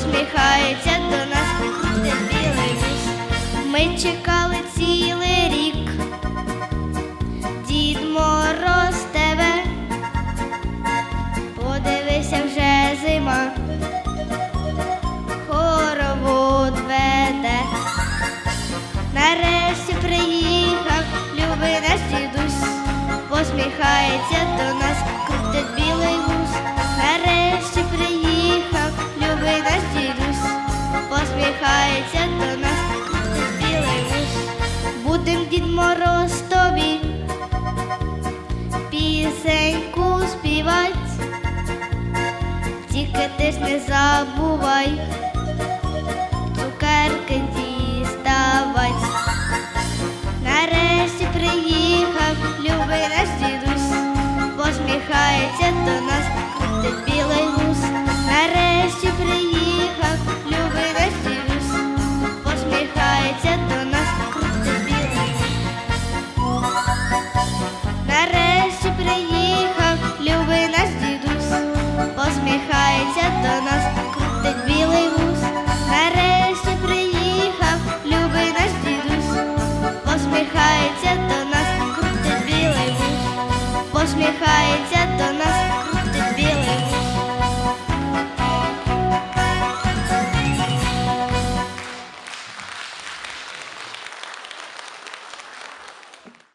посміхається до нас, виходить білий місяць. Ми чекали цілий. Будем Дід Мороз тобі пісеньку співать, тільки ти ж не забувай. Цукерки діставать. Нарешті приїхав, любий наш дідусь, посміхається до нас, посміхається до нас, крутить білий вуз, посміхається до нас.